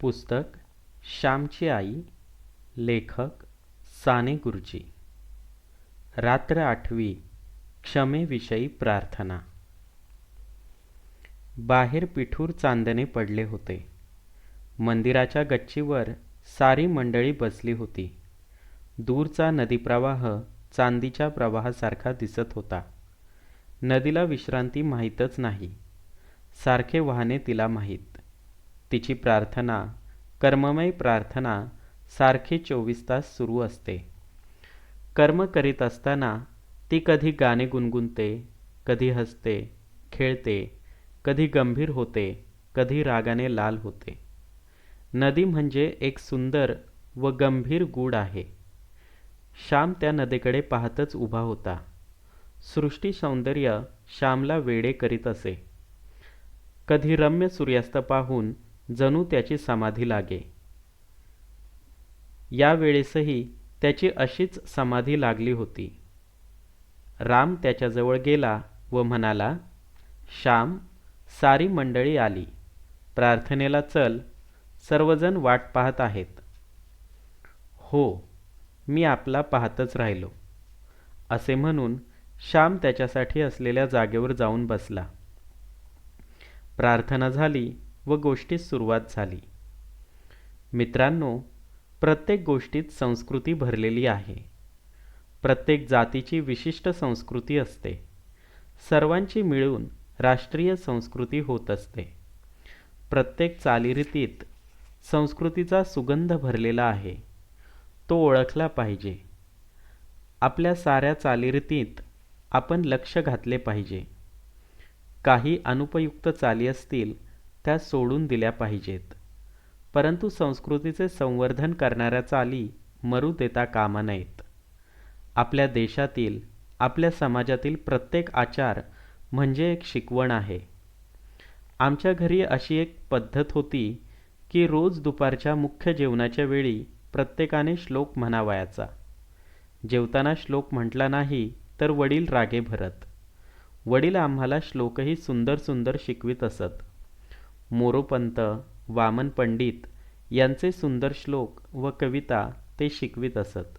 पुस्तक श्यामची आई लेखक साने गुरुजी. रात्र आठवी क्षमेविषयी प्रार्थना. बाहेर पिठूर चांदणे पडले होते. मंदिराच्या गच्चीवर सारी मंडळी बसली होती. दूरचा नदीप्रवाह चांदीच्या प्रवाहासारखा दिसत होता. नदीला विश्रांती माहीतच नाही. सारखे वाहने तिला माहीत. तिची प्रार्थना कर्ममय प्रार्थना सारखी चोवीस तास सुरू असते. कर्म करीत असताना ती कधी गाणे गुणगुणते कधी हसते खेळते कधी गंभीर होते कधी रागाने लाल होते. नदी म्हणजे एक सुंदर व गंभीर गूढ आहे. श्याम त्या नदीकडे पाहतच उभा होता. सृष्टी सौंदर्य श्यामला वेडे करीत असे. कधी रम्य सूर्यास्त पाहून जणू त्याची समाधी लागे. यावेळेसही त्याची अशीच समाधी लागली होती. राम त्याच्याजवळ गेला व म्हणाला श्याम सारी मंडळी आली. प्रार्थनेला चल. सर्वजण वाट पाहत आहेत. हो मी आपला पाहतच राहिलो. असे म्हणून श्याम त्याच्यासाठी असलेल्या जागेवर जाऊन बसला. प्रार्थना झाली व गोष्टीस सुरुवात झाली. मित्रांनो प्रत्येक गोष्टीत संस्कृती भरलेली आहे. प्रत्येक जातीची विशिष्ट संस्कृती असते. सर्वांची मिळून राष्ट्रीय संस्कृती होत असते. प्रत्येक चालीरीतीत संस्कृतीचा सुगंध भरलेला आहे. तो ओळखला पाहिजे. आपल्या साऱ्या चालीरीतीत आपण लक्ष घातले पाहिजे. काही अनुपयुक्त चाली असतील त्या सोडून दिल्या पाहिजेत. परंतु संस्कृतीचे संवर्धन करणाऱ्या चाली मरू देता कामा नयेत. आपल्या देशातील आपल्या समाजातील प्रत्येक आचार म्हणजे एक शिकवण आहे. आमच्या घरी अशी एक पद्धत होती की रोज दुपारच्या मुख्य जेवणाच्या वेळी प्रत्येकाने श्लोक म्हणावयाचा. जेवताना श्लोक म्हटला नाही तर वडील रागे भरत. वडील आम्हाला श्लोकही सुंदर सुंदर शिकवित असत. मोरोपंत वामन पंडित यांचे सुंदर श्लोक व कविता ते शिकवित असत.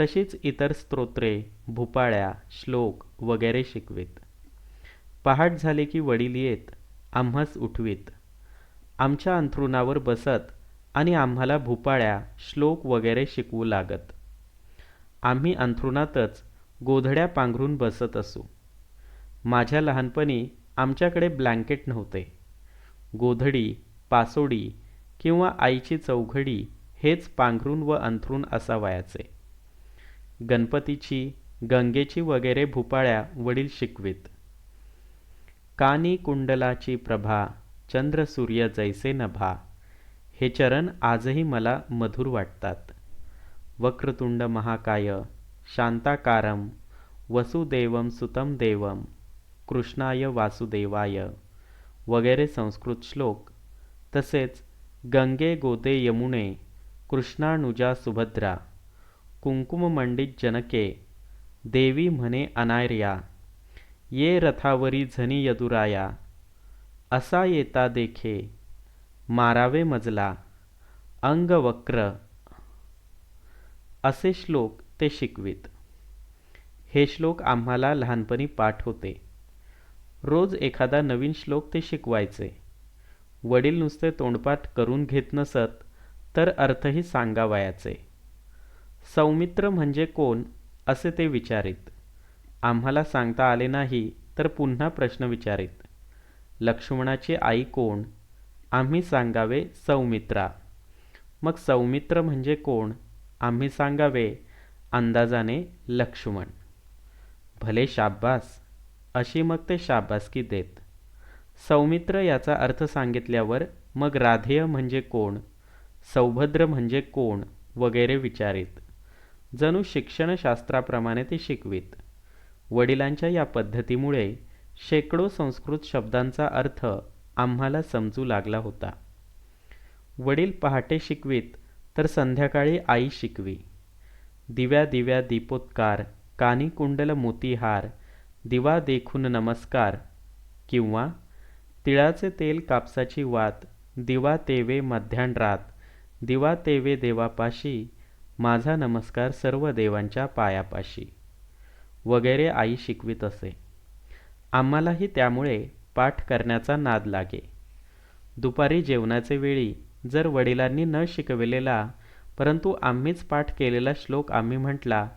तशीच इतर स्तोत्रे भुपाळ्या श्लोक वगैरे शिकवीत. पहाट झाले की वडील येत आम्हास उठवीत. आमच्या अंथरुणावर बसत आणि आम्हाला भुपाळ्या श्लोक वगैरे शिकवू लागत. आम्ही अंथरुणातच गोधड्या पांघरून बसत असू. माझ्या लहानपणी आमच्याकडे ब्लँकेट नव्हते. गोधडी पासोडी किंवा आईची चौघडी हेच पांघरून व अंथरून असावयाचे. गणपतीची गंगेची वगैरे भुपाळ्या वडील शिकवीत. कानी कुंडलाची प्रभा चंद्र सूर्य जैसे नभा हे चरण आजही मला मधुर वाटतात. वक्रतुंड महाकाय शांताकारम वसुदेवम सुतम देवम कृष्णाय वासुदेवाय वगैरे संस्कृत श्लोक. तसेच गंगे गोदे यमुने कृष्णानुजा सुभद्रा कुंकुममंडित जनके देवी म्हणे अनार्या ये रथावरी झनी यदुराया असा येता देखे मारावे मजला अंगवक्र असे श्लोक ते शिकवीत. हे श्लोक आम्हाला लहानपणी पाठ होते. रोज एखादा नवीन श्लोक ते शिकवायचे. वडील नुसते तोंडपाठ करून घेत नसत तर अर्थही सांगावयाचे. सौमित्र म्हणजे कोण असे ते विचारित. आम्हाला सांगता आले नाही तर पुन्हा प्रश्न विचारित. लक्ष्मणाची आई कोण? आम्ही सांगावे सौमित्रा. मग सौमित्र म्हणजे कोण? आम्ही सांगावे अंदाजाने लक्ष्मण. भले शाब्बास अशी मग ते शाबासकी देत. सौमित्र याचा अर्थ सांगितल्यावर मग राधेय म्हणजे कोण? सौभद्र म्हणजे कोण? वगैरे विचारित. जणू शिक्षणशास्त्राप्रमाणे ते शिकवीत. वडिलांच्या या पद्धतीमुळे शेकडो संस्कृत शब्दांचा अर्थ आम्हाला समजू लागला होता. वडील पहाटे शिकवीत तर संध्याकाळी आई शिकवी. दिव्या दिव्या दीपोत्कार कानी कुंडल मोतीहार दिवा देखून नमस्कार किंवा तिळाचे तेल कापसाची वात दिवा तेवे मध्यान रात दिवा तेवे देवापाशी माझा नमस्कार सर्व देवांच्या पायापाशी. वगैरे आई शिकवित असे. आम्हालाही त्यामुळे पाठ करण्याचा नाद लागे. दुपारी जेवणाचे वेळी जर वडिलांनी न शिकविलेला परंतु आम्हीच पाठ केलेला श्लोक आम्ही म्हटला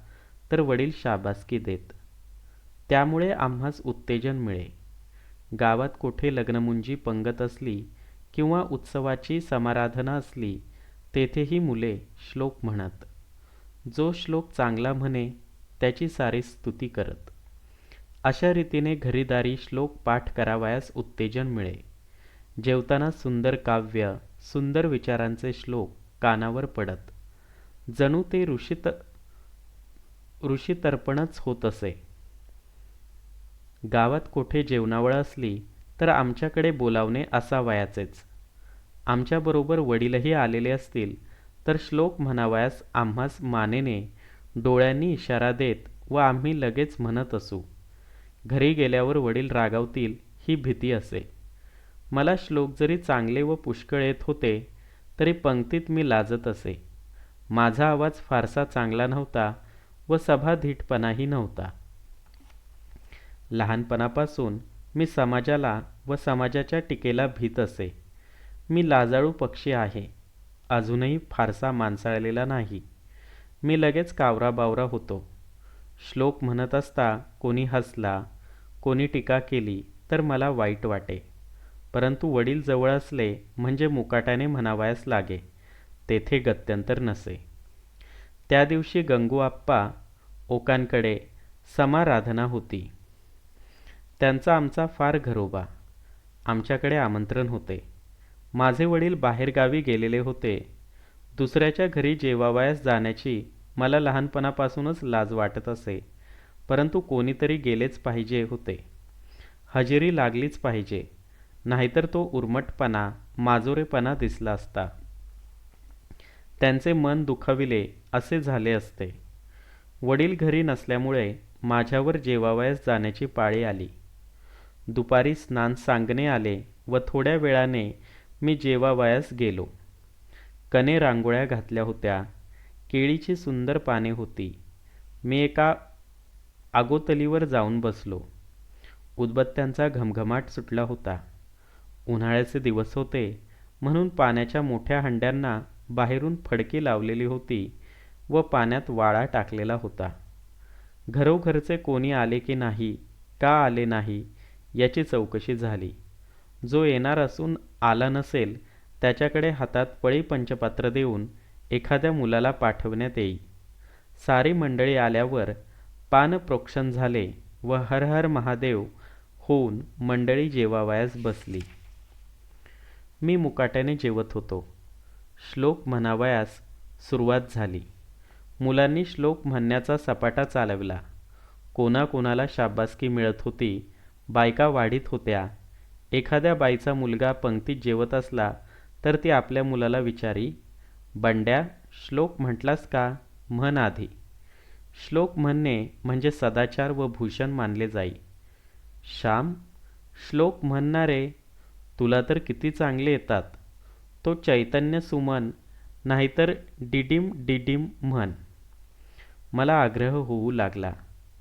तर वडील शाबासकी देत. त्यामुळे आम्हास उत्तेजन मिळे. गावात कोठे लग्नमुंजी पंगत असली किंवा उत्सवाची समाराधना असली तेथेही मुले श्लोक म्हणत. जो श्लोक चांगला म्हणे त्याची सारी स्तुती करत. अशा रीतीने घरीदारी श्लोक पाठ करावयास उत्तेजन मिळे. जेवताना सुंदर काव्य सुंदर विचारांचे श्लोक कानावर पडत. जणू ते ऋषीत ऋषीतर्पणच होत असे. गावात कोठे जेवणावळ असली तर आमच्याकडे बोलावणे असावयाचेच. आमच्याबरोबर वडीलही आलेले असतील तर श्लोक म्हणावयास आम्हास मानेने डोळ्यांनी इशारा देत व आम्ही लगेच म्हणत असू. घरी गेल्यावर वडील रागावतील ही भीती असे. मला श्लोक जरी चांगले व पुष्कळ येत होते तरी पंक्तीत मी लाजत असे. माझा आवाज फारसा चांगला नव्हता व सभाधीटपणाही नव्हता. लहानपणापासून मी समाजाला व समाजाच्या टीकेला भीत असे. मी लाजाळू पक्षी आहे. अजूनही फारसा माणसाळलेला नाही. मी लगेच कावराबावरा होतो. श्लोक म्हणत असता कोणी हसला कोणी टीका केली तर मला वाईट वाटे. परंतु वडील जवळ असले म्हणजे मुकाट्याने म्हणावयास लागे. तेथे गत्यंतर नसे. त्या दिवशी गंगू आप्पा ओकांकडे समाराधना होती. त्यांचा आमचा फार घरोबा. आमच्याकडे आमंत्रण होते. माझे वडील बाहेरगावी गेलेले होते. दुसऱ्याच्या घरी जेवावयास जाण्याची मला लहानपणापासूनच लाज वाटत असे. परंतु कोणीतरी गेलेच पाहिजे होते. हजेरी लागलीच पाहिजे. नाहीतर तो उर्मटपणा माजोरेपणा दिसला असता. त्यांचे मन दुखाविले असे झाले असते. वडील घरी नसल्यामुळे माझ्यावर जेवावयास जाण्याची पाळी आली. दुपारी स्नान सांगणे आले व थोड्या वेळाने मी जेवावयास गेलो. कने रांगोळ्या घातल्या होत्या. केळीची सुंदर पाने होती. मी एका आगोतलीवर जाऊन बसलो. उदबत्त्यांचा घमघमाट सुटला होता. उन्हाळ्याचे दिवस होते म्हणून पाण्याच्या मोठ्या हंड्यांना बाहेरून फडकी लावलेली होती व पाण्यात वाळा टाकलेला होता. घरोघरचे कोणी आले की नाही का आले नाही याची चौकशी झाली. जो येणार असून आला नसेल त्याच्याकडे हातात पळी पंचपात्र देऊन एखाद्या मुलाला पाठवण्यात येई. सारी मंडळी आल्यावर पानप्रोक्षण झाले व हर हर महादेव होऊन मंडळी जेवावयास बसली. मी मुकाट्याने जेवत होतो. श्लोक म्हणावयास सुरुवात झाली. मुलांनी श्लोक म्हणण्याचा सपाटा चालवला. कोणाकोणाला शाबासकी मिळत होती बायका वाढीत होत्या. एखाद्या बाईचा मुलगा पंक्तीत जेवत असला तर ती आपल्या मुलाला विचारी बंड्या श्लोक म्हटलास का म्हण आधी. श्लोक म्हणणे म्हणजे सदाचार व भूषण मानले जाई. श्याम श्लोक म्हणणारे तुला तर किती चांगले येतात. तो चैतन्य सुमन नाहीतर डिडिम डिडिम म्हण. मला आग्रह होऊ लागला.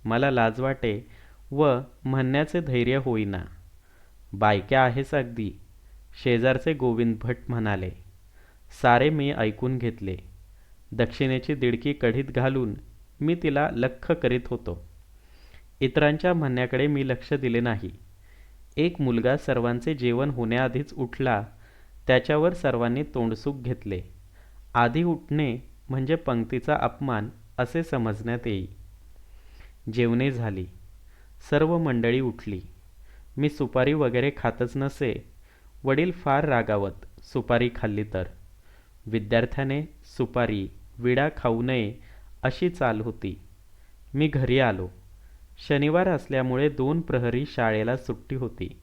मला लाज वाटे व म्हणण्याचे धैर्य होईना. बायक्या आहेस अगदी. शेजारचे गोविंद भट म्हणाले सारे मी ऐकून घेतले. दक्षिणेची दिडकी कढीत घालून मी तिला लख्ख करीत होतो. इतरांच्या म्हणण्याकडे मी लक्ष दिले नाही. एक मुलगा सर्वांचे जेवण होण्याआधीच उठला त्याच्यावर सर्वांनी तोंडसुख घेतले. आधी उठणे म्हणजे पंक्तीचा अपमान असे समजण्यात येई. जेवणे झाली. सर्व मंडळी उठली. मी सुपारी वगैरे खातच नसे. वडील फार रागावत सुपारी खाल्ली तर. विद्यार्थ्याने सुपारी विडा खाऊ नये अशी चाल होती. मी घरी आलो. शनिवार असल्यामुळे दोन प्रहरी शाळेला सुट्टी होती.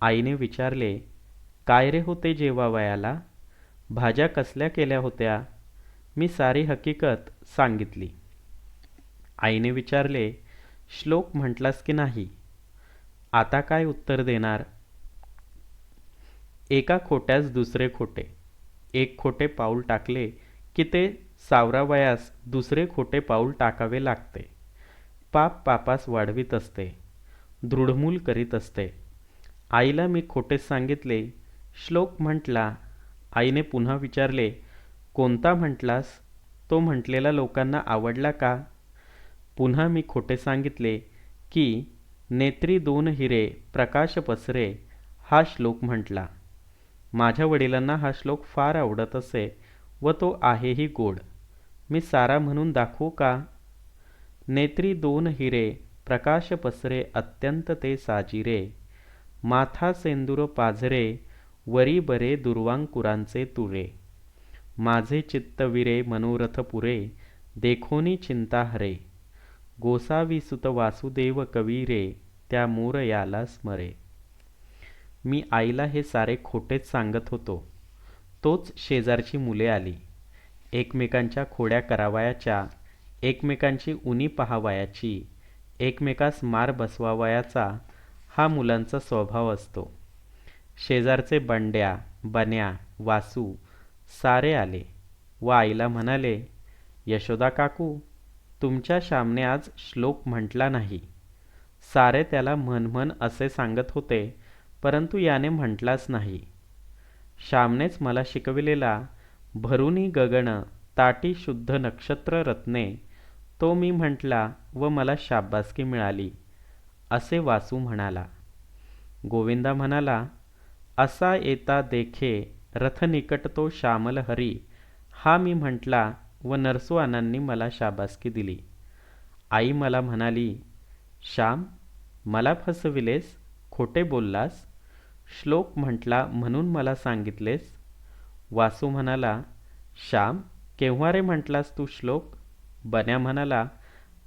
आईने विचारले काय रे होते जेवावयाला? भाज्या कसल्या केल्या होत्या? मी सारी हकीकत सांगितली. आईने विचारले श्लोक म्हटलास की नाही? आता काय उत्तर देणार? एका खोट्यास दुसरे खोटे. एक खोटे पाऊल टाकले की ते सावरावयास दुसरे खोटे पाऊल टाकावे लागते. पाप पापास वाढवीत असते. दृढमूल करीत असते. आईला मी खोटेच सांगितले. श्लोक म्हटला आईने पुन्हा विचारले कोणता म्हटलास? तो म्हटलेला लोकांना आवडला का? पुन्हा मी खोटे सांगितले की नेत्री दोन हिरे प्रकाश पसरे हा श्लोक म्हटला. माझ्या वडिलांना हा श्लोक फार आवडत असे व तो आहेही गोड. मी सारा म्हणून दाखवू का? नेत्री दोन हिरे प्रकाश पसरे अत्यंत ते साजिरे. माथा सेंदूर पाझरे वरी बरे दुर्वांकुरांचे तुरे. माझे चित्तविरे मनोरथ पुरे देखोनी चिंता हरे. गोसावी सुत वासुदेव कवीरे त्या मोर याला स्मरे. मी आईला हे सारे खोटेच सांगत होतो. तोच शेजारची मुले आली. एकमेकांच्या खोड्या करावयाच्या एकमेकांची उनी पहावयाची एकमेकास मार बसवावयाचा हा मुलांचा स्वभाव असतो. शेजारचे बंड्या बन्या वासू सारे आले व आईला म्हणाले यशोदा काकू तुमच्या श्यामने आज श्लोक म्हटला नाही. सारे त्याला म्हण असे सांगत होते परंतु याने म्हटलाच नाही. श्यामनेच मला शिकविलेला भरुनी गगन ताटी शुद्ध नक्षत्र रत्ने तो मी म्हटला व मला शाब्बासकी मिळाली असे वासू म्हणाला. गोविंदा म्हणाला असा येता देखे रथ निकट तो श्यामल हरी हा मी म्हटला व नरसुआनांनी मला शाबासकी दिली. आई मला म्हणाली श्याम मला फसविलेस खोटे बोललास. श्लोक म्हटला म्हणून मला सांगितलेस. वासू म्हणाला श्याम केव्हा रे म्हटलास तू श्लोक? बन्या म्हणाला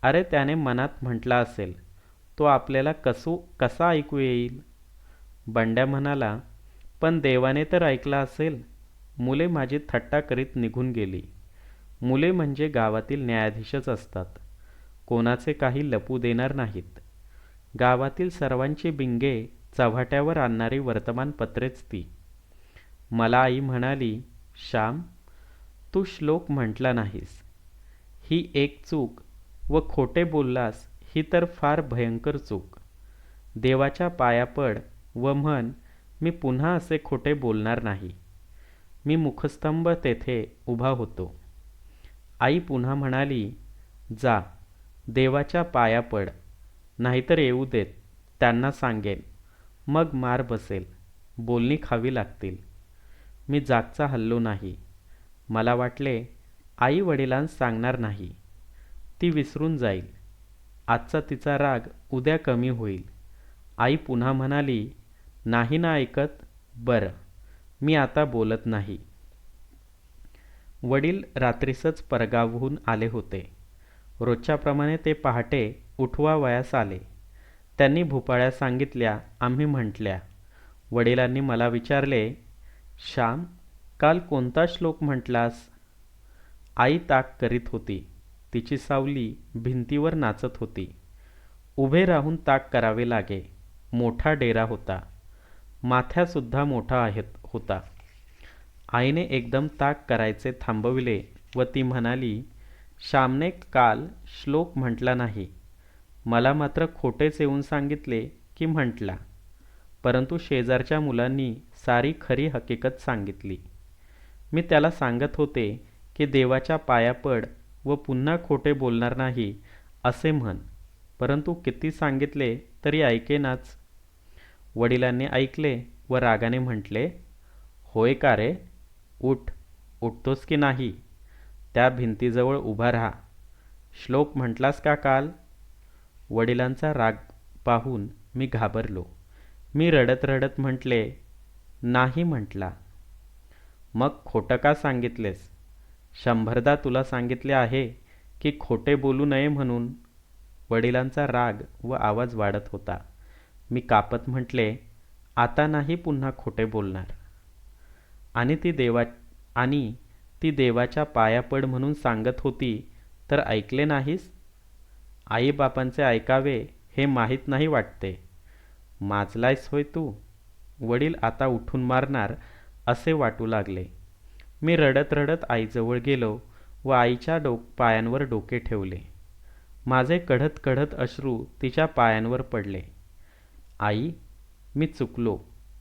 अरे त्याने मनात म्हटला असेल. तो आपल्याला कसू कसा ऐकू येईल? बंड्या म्हणाला पण देवाने तर ऐकला असेल. मुले माझी थट्टा करीत निघून गेली. मुले म्हणजे गावातील न्यायाधीशच असतात. कोणाचे काही लपू देणार नाहीत. गावातील सर्वांची बिंगे चव्हाट्यावर आणणारी वर्तमानपत्रेच ती. मला आई म्हणाली श्याम तू श्लोक म्हटला नाहीस. ही एक चूक व खोटे बोललास ही तर फार भयंकर चूक. देवाच्या पाया पड व म्हण मी पुन्हा असे खोटे बोलणार नाही. मी मुखस्तंभ तेथे उभा होतो. आई पुन्हा म्हणाली जा देवाच्या पाया पड नाहीतर येऊ देत त्यांना सांगेन. मग मार बसेल बोलणी खावी लागतील. मी जागचा हल्लो नाही. मला वाटले आई वडिलांस सांगणार नाही. ती विसरून जाईल. आजचा तिचा राग उद्या कमी होईल. आई पुन्हा म्हणाली नाही ना ऐकत बरं. मी आता बोलत नाही. वडील रात्रीसच परगावहून आले होते. रोजच्याप्रमाणे ते पहाटे उठवावयास आले. त्यांनी भूपाळ्या सांगितल्या आम्ही म्हटल्या वडिलांनी मला विचारले श्याम काल कोणता श्लोक म्हटलास? आई ताक करीत होती. तिची सावली भिंतीवर नाचत होती. उभे राहून ताक करावे लागे. मोठा डेरा होता. माथ्यासुद्धा मोठा आहेत होता. आईने एकदम ताक करायचे थांबविले व ती म्हणाली श्यामने काल श्लोक म्हटला नाही. मला मात्र खोटेच येऊन सांगितले की म्हटला. परंतु शेजारच्या मुलांनी सारी खरी हकीकत सांगितली. मी त्याला सांगत होते की देवाच्या पाया पड व पुन्हा खोटे बोलणार नाही असे म्हण. परंतु किती सांगितले तरी ऐकेनाच वडिलांनी ऐकले व रागाने म्हटले होय का रे? उठ उठतोस की नाही? त्या भिंतीजवळ उभा राहा. श्लोक म्हटलास का काल? वडिलांचा राग पाहून मी घाबरलो. मी रडत रडत म्हटले नाही म्हटला. मग खोटं का सांगितलेस? शंभरदा तुला सांगितले आहे की खोटे बोलू नये म्हणून. वडिलांचा राग व आवाज वाढत होता. मी कापत म्हटले आता नाही पुन्हा खोटे बोलणार. आणि ती देवा आणि ती देवाच्या पाया पड म्हणून सांगत होती तर ऐकले नाहीस? आईबापांचे ऐकावे हे माहीत नाही वाटते. माजलायस होय तू? वडील आता उठून मारणार असे वाटू लागले. मी रडत रडत आईजवळ गेलो व आईच्या डो पायांवर डोके ठेवले. माझे कढत कढत अश्रू तिच्या पायांवर पडले. आई मी चुकलो.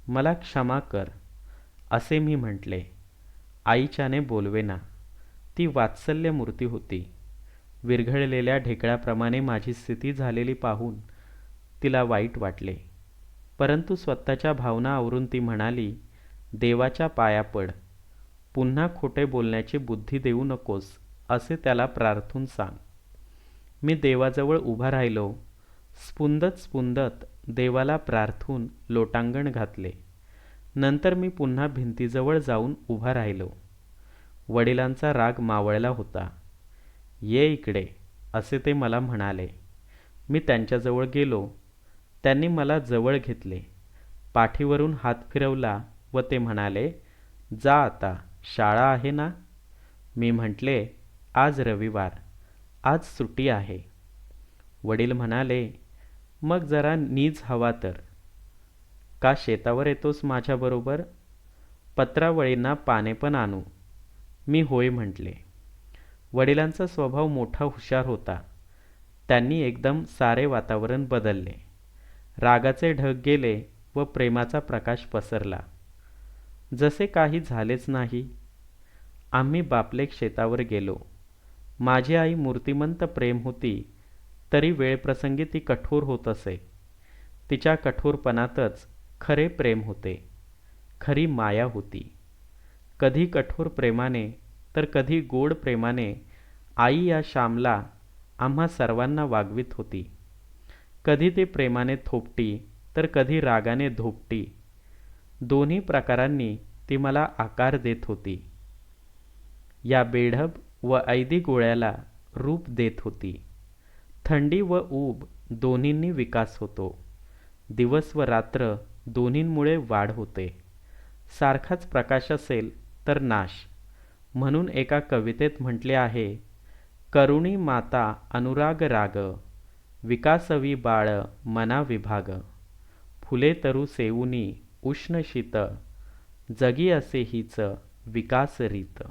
मला क्षमा कर. असे मी म्हटले आईच्याने बोलवेना. ती वात्सल्य मूर्ती होती. विरघळलेल्या ढेकळाप्रमाणे माझी स्थिती झालेली पाहून तिला वाईट वाटले. परंतु स्वतःच्या भावना आवरून ती म्हणाली देवाच्या पाया पड. पुन्हा खोटे बोलण्याची बुद्धी देऊ नकोस असे त्याला प्रार्थून सांग. मी देवाजवळ उभा राहिलो स्पुंदत स्पुंदत देवाला प्रार्थून लोटांगण घातले. नंतर मी पुन्हा भिंतीजवळ जाऊन उभा राहिलो. वडिलांचा राग मावळला होता. ये इकडे असे ते मला म्हणाले. मी त्यांच्याजवळ गेलो. त्यांनी मला जवळ घेतले. पाठीवरून हात फिरवला व ते म्हणाले जा आता शाळा आहे ना? मी म्हटले आज रविवार आज सुट्टी आहे. वडील म्हणाले मग जरा नीज हवा तर. का शेतावर येतोस माझ्याबरोबर? पत्रावळींना पाने पण आणू. मी होय म्हटले. वडिलांचा स्वभाव मोठा हुशार होता. त्यांनी एकदम सारे वातावरण बदलले. रागाचे ढग गेले व प्रेमाचा प्रकाश पसरला. जसे काही झालेच नाही. आम्ही बापलेक शेतावर गेलो. माझी आई मूर्तिमंत प्रेम होती तरी वेळप्रसंगी ती कठोर होत असे. तिच्या कठोरपणातच खरे प्रेम होते खरी माया होती. कधी कठोर प्रेमाने तर कधी गोड प्रेमाने आई या श्यामला आम्हा सर्वांना वागवीत होती. कधी ते प्रेमाने थोपटी तर कधी रागाने धोपटी. दोन्ही प्रकारांनी ती मला आकार देत होती. या बेढब व ऐदी गोळ्याला रूप देत होती. थंडी व ऊब दोन्हींनी विकास होतो. दिवस व रात्र दोन्हींमुळे वाढ होते. सारखाच प्रकाश असेल तर नाश. म्हणून एका कवितेत म्हटले आहे करुणी माता अनुराग राग विकासवी बाळ मना विभाग. फुले तरु सेऊनी उष्ण शीत जगी असे हीच विकास रीत.